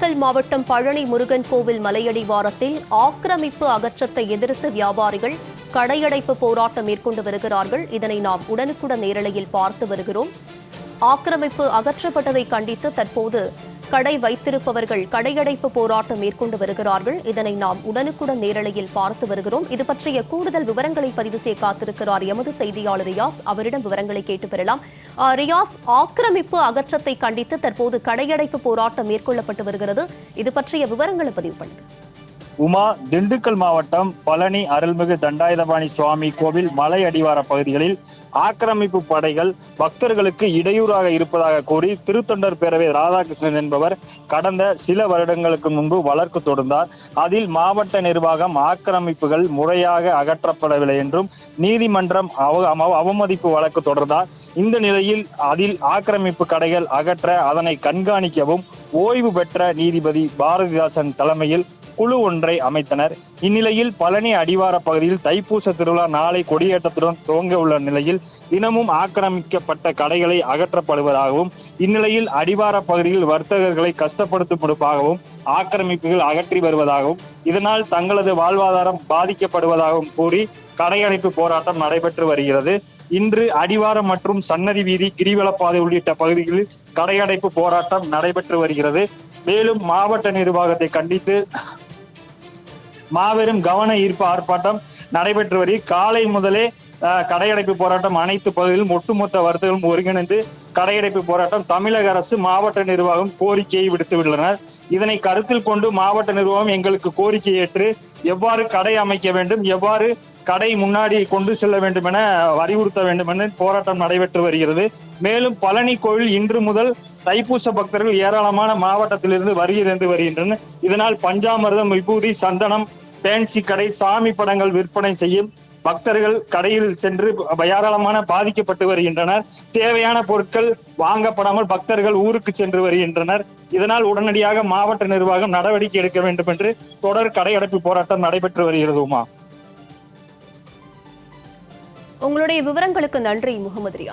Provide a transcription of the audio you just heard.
நாமக்கல் மாவட்டம் பழனி முருகன் கோவில் மலையடிவாரத்தில் ஆக்கிரமிப்பு அகற்றத்தை எதிர்த்து வியாபாரிகள் கடையடைப்பு போராட்டம் மேற்கொண்டு வருகிறார்கள். இதனை நாம் உடனுக்குடன் நேரலையில் பார்த்து வருகிறோம். ஆக்கிரமிப்பு அகற்றப்பட்டதை கண்டித்து தற்போது கடை வைத்திருப்பவர்கள் கடையடைப்பு போராட்டம் மேற்கொண்டு வருகிறார்கள். இதனை நாம் உடனுக்குடன் நேரலையில் பார்த்து வருகிறோம். இது பற்றிய கூடுதல் விவரங்களை பதிவு செய்ய காத்திருக்கிறார் எமது செய்தியாளர் ரியாஸ். அவரிடம் விவரங்களை கேட்டு பெறலாம். ரியாஸ் ஆக்கிரமிப்பு அகற்றத்தை கண்டித்து தற்போது கடையடைப்பு போராட்டம் மேற்கொள்ளப்பட்டு வருகிறது. இது பற்றிய விவரங்களை பதிவு பண்ணுங்கள். உமா திண்டுக்கல் மாவட்டம் பழனி அருள்மிகு தண்டாயுதபாணி சுவாமி கோவில் மலை அடிவார பகுதிகளில் ஆக்கிரமிப்பு படைகள் பக்தர்களுக்கு இடையூறாக இருப்பதாக கூறி திருத்தொண்டர் பேரவை ராதாகிருஷ்ணன் என்பவர் கடந்த சில வருடங்களுக்கு முன்பு வழக்கு தொடர்ந்தார் அதில் மாவட்ட நிர்வாகம் ஆக்கிரமிப்புகள் முறையாக அகற்றப்படவில்லை என்றும் நீதிமன்றம் அவ- அவமதிப்பு வழக்கு தொடர்ந்தார். இந்த நிலையில் அதில் ஆக்கிரமிப்பு கடைகள் அகற்ற அதனை கண்காணிக்கவும் ஓய்வு பெற்ற நீதிபதி பாரதிதாசன் தலைமையில் குழு ஒன்றை அமைத்தனர். இந்நிலையில் பழனி அடிவார பகுதியில் தைப்பூச திருவிழா நாளை கொடியேற்றத்துடன் துவங்க உள்ள நிலையில் தினமும் ஆக்கிரமிக்கப்பட்ட கடைகளை அகற்றப்படுவதாகவும் இந்நிலையில் அடிவார பகுதியில் வர்த்தகர்களை கஷ்டப்படுத்தும் ஆக்கிரமிப்புகள் அகற்றி வருவதாகவும் இதனால் தங்களது வாழ்வாதாரம் பாதிக்கப்படுவதாகவும் கூறி கடையடைப்பு போராட்டம் நடைபெற்று வருகிறது. இன்று அடிவாரம் மற்றும் சன்னதி வீதி கிரிவலப்பாதை உள்ளிட்ட பகுதிகளில் கடையடைப்பு போராட்டம் நடைபெற்று வருகிறது. மேலும் மாவட்ட நிர்வாகத்தை கண்டித்து மாபெரும் கவன ஈர்ப்பு ஆர்ப்பாட்டம் நடைபெற்று வருகிறது காலை முதலே கடையடைப்பு போராட்டம் அனைத்து பகுதிகளிலும் ஒட்டுமொத்த வர்த்தகர்களும் ஒருங்கிணைந்து கடையடைப்பு போராட்டம் தமிழக அரசு மாவட்ட நிர்வாகம் கோரிக்கையை விடுத்துள்ளனர் இதனை கருத்தில் கொண்டு மாவட்ட நிர்வாகம் எங்களுக்கு கோரிக்கை ஏற்று எவ்வாறு கடை அமைக்க வேண்டும் எவ்வாறு கடை முன்னாடி கொண்டு செல்ல வேண்டும் என வலியுறுத்த வேண்டும் என போராட்டம் நடைபெற்று வருகிறது. மேலும் பழனி கோவில் இன்று முதல் தைப்பூச பக்தர்கள் ஏராளமான மாவட்டத்திலிருந்து வருகிறது வருகின்றனர் இதனால் பஞ்சாமிர்தம் விபூதி சந்தனம் பேன்சி கடை சாமி படங்கள் விற்பனை செய்யும் பக்தர்கள் கடையில் சென்று ஏராளமான பாதிக்கப்பட்டு வருகின்றனர். தேவையான பொருட்கள் வாங்கப்படாமல் பக்தர்கள் ஊருக்கு சென்று வருகின்றனர். இதனால் உடனடியாக மாவட்ட நிர்வாகம் நடவடிக்கை எடுக்க வேண்டும் என்று தொடர் கடையடைப்பு போராட்டம் நடைபெற்று வருகிறது உமா உங்களுடைய விவரங்களுக்கு நன்றி முகமது